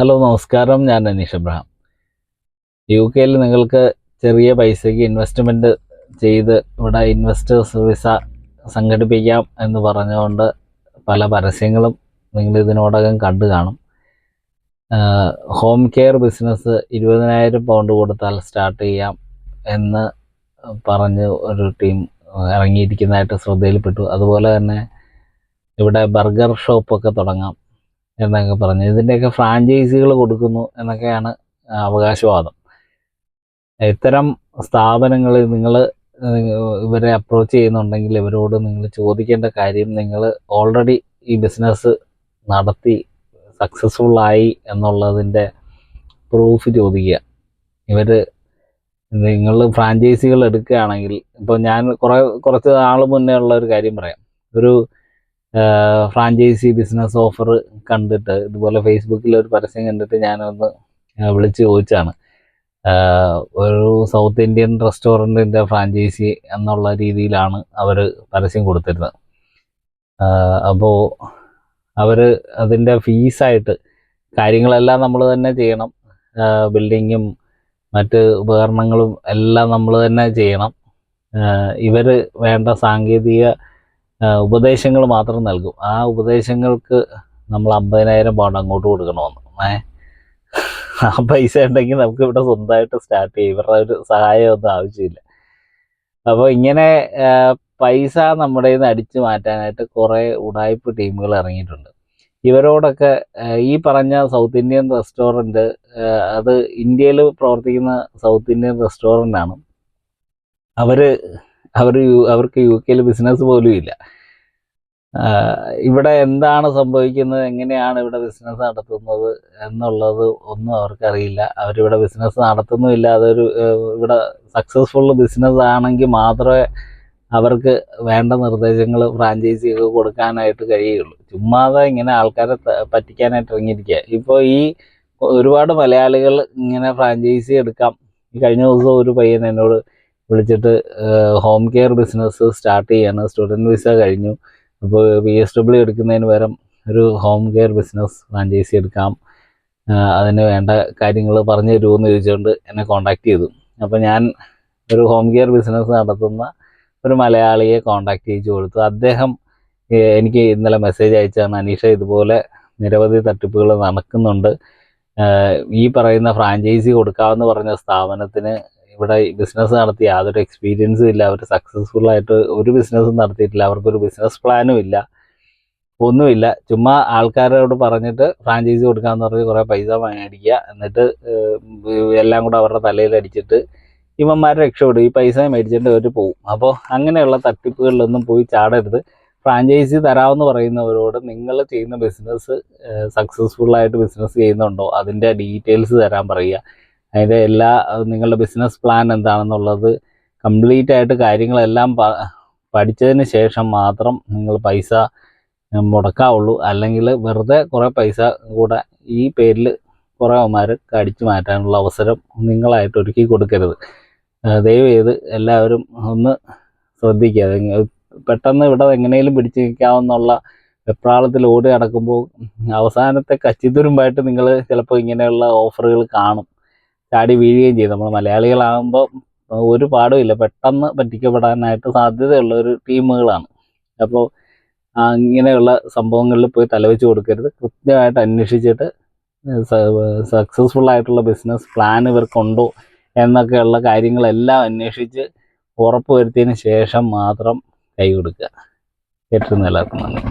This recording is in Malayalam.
ഹലോ നമസ്കാരം. ഞാൻ അനീഷ് അബ്രഹാം. യു കെയിൽ നിങ്ങൾക്ക് ചെറിയ പൈസയ്ക്ക് ഇൻവെസ്റ്റ്മെന്റ് ചെയ്ത് ഇവിടെ ഇൻവെസ്റ്റേഴ്സ് വിസ സംഘടിപ്പിക്കാം എന്ന് പറഞ്ഞുകൊണ്ട് പല പരസ്യങ്ങളും നിങ്ങൾ ഇതിനോടകം കണ്ടു കാണും. ഹോം കെയർ ബിസിനസ് ഇരുപതിനായിരം പൗണ്ട് കൊടുത്താൽ സ്റ്റാർട്ട് ചെയ്യാം എന്ന് പറഞ്ഞ് ഒരു ടീം ഇറങ്ങിയിരിക്കുന്നതായിട്ട് ശ്രദ്ധയിൽപ്പെട്ടു. അതുപോലെ തന്നെ ഇവിടെ ബർഗർ ഷോപ്പൊക്കെ തുടങ്ങാം. എന്നൊക്കെ പറഞ്ഞു. ഇതിന്റെയൊക്കെ ഫ്രാഞ്ചൈസികൾ കൊടുക്കുന്നു എന്നൊക്കെയാണ് അവകാശവാദം. ഇത്തരം സ്ഥാപനങ്ങൾ നിങ്ങൾ ഇവരെ അപ്രോച്ച് ചെയ്യുന്നുണ്ടെങ്കിൽ ഇവരോട് നിങ്ങൾ ചോദിക്കേണ്ട കാര്യം നിങ്ങൾ ഓൾറെഡി ഈ ബിസിനസ് നടത്തി സക്സസ്ഫുള്ളായി എന്നുള്ളതിന്റെ പ്രൂഫ് ചോദിക്കുക. ഇവർ നിങ്ങൾ ഫ്രാഞ്ചൈസികൾ എടുക്കുകയാണെങ്കിൽ ഇപ്പോൾ ഞാൻ കുറേ കുറച്ച് നാൾ മുന്നേ ഉള്ള ഒരു കാര്യം പറയാം. ഒരു ഫ്രാഞ്ചൈസി ബിസിനസ് ഓഫർ കണ്ടിട്ട് ഇതുപോലെ ഫേസ്ബുക്കിൽ ഒരു പരസ്യം കണ്ടിട്ട് ഞാനൊന്ന് വിളിച്ച് ചോദിച്ചാണ്. ഒരു സൗത്ത് ഇന്ത്യൻ റെസ്റ്റോറന്റിന്റെ ഫ്രാഞ്ചൈസി എന്നുള്ള രീതിയിലാണ് അവർ പരസ്യം കൊടുത്തിരുന്നത്. അപ്പോൾ അവർ അതിന്റെ ഫീസായിട്ട് കാര്യങ്ങളെല്ലാം നമ്മൾ തന്നെ ചെയ്യണം. ബിൽഡിങ്ങും മറ്റ് ഉപകരണങ്ങളും എല്ലാം നമ്മൾ തന്നെ ചെയ്യണം. ഇവർ വേണ്ട സാങ്കേതിക ഉപദേശങ്ങൾ മാത്രം നൽകും. ആ ഉപദേശങ്ങൾക്ക് നമ്മൾ അമ്പതിനായിരം പൗണ്ട് അങ്ങോട്ട് കൊടുക്കണമെന്ന്. ഏ? ആ പൈസ ഉണ്ടെങ്കിൽ നമുക്ക് ഇവിടെ സ്വന്തമായിട്ട് സ്റ്റാർട്ട് ചെയ്യും. ഇവരുടെ ഒരു സഹായമൊന്നും ആവശ്യമില്ല. അപ്പോൾ ഇങ്ങനെ പൈസ നമ്മുടെ നിന്ന് അടിച്ചു മാറ്റാനായിട്ട് കുറേ ഉടായ്പ ടീമുകൾ ഇറങ്ങിയിട്ടുണ്ട്. ഇവരോടൊക്കെ ഈ പറഞ്ഞ സൗത്ത് ഇന്ത്യൻ റെസ്റ്റോറന്റ് അത് ഇന്ത്യയിൽ പ്രവർത്തിക്കുന്ന സൗത്ത് ഇന്ത്യൻ റെസ്റ്റോറന്റ് ആണ്. അവർ അവർ യു അവർക്ക് യു കെയിൽ ബിസിനസ് പോലും ഇല്ല. ഇവിടെ എന്താണ് സംഭവിക്കുന്നത്? എങ്ങനെയാണ് ഇവിടെ ബിസിനസ് നടത്തുന്നത് എന്നുള്ളത് ഒന്നും അവർക്കറിയില്ല. അവരിവിടെ ബിസിനസ് നടത്തുന്നുമില്ല. അതൊരു ഇവിടെ സക്സസ്ഫുൾ ബിസിനസ് ആണെങ്കിൽ മാത്രമേ അവർക്ക് വേണ്ട നിർദ്ദേശങ്ങൾ ഫ്രാഞ്ചൈസി ഒക്കെ കൊടുക്കാനായിട്ട് കഴിയുള്ളൂ. ചുമ്മാതെ ഇങ്ങനെ ആൾക്കാരെ പറ്റിക്കാനായിട്ട് ഇറങ്ങിയിരിക്കുക. ഇപ്പോൾ ഈ ഒരുപാട് മലയാളികൾ ഇങ്ങനെ ഫ്രാഞ്ചൈസി എടുക്കാം. കഴിഞ്ഞ ദിവസം ഒരു പയ്യൻ എന്നോട് വിളിച്ചിട്ട് ഹോം കെയർ ബിസിനസ് സ്റ്റാർട്ട് ചെയ്യാണ്. സ്റ്റുഡന്റ് വിസ കഴിഞ്ഞു. അപ്പോൾ പി എസ് ഡബ്ല്യു എടുക്കുന്നതിന് പകരം ഒരു ഹോം കെയർ ബിസിനസ് ഫ്രാഞ്ചൈസി എടുക്കാം. അതിന് വേണ്ട കാര്യങ്ങൾ പറഞ്ഞു തരുമെന്ന് ചോദിച്ചുകൊണ്ട് എന്നെ കോണ്ടാക്ട് ചെയ്തു. അപ്പോൾ ഞാൻ ഒരു ഹോം കെയർ ബിസിനസ് നടത്തുന്ന ഒരു മലയാളിയെ കോണ്ടാക്ട് ചെയ്തു കൊടുത്തു. അദ്ദേഹം എനിക്ക് ഇന്നലെ മെസ്സേജ് അയച്ചാണ് അനീഷ ഇതുപോലെ നിരവധി തട്ടിപ്പുകൾ നടക്കുന്നുണ്ട്. ഈ പറയുന്ന ഫ്രാഞ്ചൈസി കൊടുക്കാമെന്ന് പറഞ്ഞ സ്ഥാപനത്തിന് ഇവിടെ ബിസിനസ് നടത്തി യാതൊരു എക്സ്പീരിയൻസും ഇല്ല. അവർ സക്സസ്ഫുൾ ആയിട്ട് ഒരു ബിസിനസ്സും നടത്തിയിട്ടില്ല. അവർക്കൊരു ബിസിനസ് പ്ലാനും ഇല്ല. ഒന്നുമില്ല. ചുമ്മാ ആൾക്കാരോട് പറഞ്ഞിട്ട് ഫ്രാഞ്ചൈസി കൊടുക്കാമെന്ന് പറഞ്ഞ് കുറേ പൈസ മേടിക്കുക. എന്നിട്ട് എല്ലാം കൂടെ അവരുടെ തലയിൽ അടിച്ചിട്ട് ഇവന്മാരെ രക്ഷപ്പെടും. ഈ പൈസ മേടിച്ചിട്ട് അവർ പോവും. അപ്പോൾ അങ്ങനെയുള്ള തട്ടിപ്പുകളിലൊന്നും പോയി ചാടരുത്. ഫ്രാഞ്ചൈസി തരാമെന്ന് പറയുന്നവരോട് നിങ്ങൾ ചെയ്യുന്ന ബിസിനസ് സക്സസ്ഫുൾ ആയിട്ട് ബിസിനസ് ചെയ്യുന്നുണ്ടോ? അതിന്റെ ഡീറ്റെയിൽസ് തരാൻ പറയുക. അതിന്റെ എല്ലാ നിങ്ങളുടെ ബിസിനസ് പ്ലാൻ എന്താണെന്നുള്ളത് കംപ്ലീറ്റ് ആയിട്ട് കാര്യങ്ങളെല്ലാം പഠിച്ചതിന് ശേഷം മാത്രം നിങ്ങൾ പൈസ മുടക്കാവുള്ളൂ. അല്ലെങ്കിൽ വെറുതെ കുറേ പൈസ കൂടെ ഈ പേരിൽ കുറേ അവന്മാർ കടിച്ചു മാറ്റാനുള്ള അവസരം നിങ്ങളായിട്ട് ഒരുക്കി കൊടുക്കരുത്. ദയവ് ചെയ്ത് എല്ലാവരും ഒന്ന് ശ്രദ്ധിക്കുക. പെട്ടെന്ന് ഇവിടെ എങ്ങനെയും പിടിച്ചു നിൽക്കാവുന്നുള്ള വെപ്രാളത്തിൽ ഓടി നടക്കുമ്പോൾ അവസാനത്തെ കച്ചിത്തുരുമ്പായിട്ട് നിങ്ങൾ ചിലപ്പോൾ ഇങ്ങനെയുള്ള ഓഫറുകൾ കാണും. ചാടി വീഴുകയും ചെയ്യും നമ്മൾ മലയാളികളാകുമ്പോൾ ഒരു പാടുമില്ല പെട്ടെന്ന് പറ്റിക്കപ്പെടാനായിട്ട് സാധ്യതയുള്ള ഒരു ടീമുകളാണ്. അപ്പോൾ ഇങ്ങനെയുള്ള സംഭവങ്ങളിൽ പോയി തലവെച്ച് കൊടുക്കരുത്. കൃത്യമായിട്ട് അന്വേഷിച്ചിട്ട് സക്സസ്ഫുൾ ആയിട്ടുള്ള ബിസിനസ് പ്ലാൻ ഇവർക്കുണ്ടോ എന്നൊക്കെയുള്ള കാര്യങ്ങളെല്ലാം അന്വേഷിച്ച് ഉറപ്പ് വരുത്തിയതിന് ശേഷം മാത്രം കൈ കൊടുക്കുക. ഏറ്റവും എല്ലാവർക്കും നന്ദി.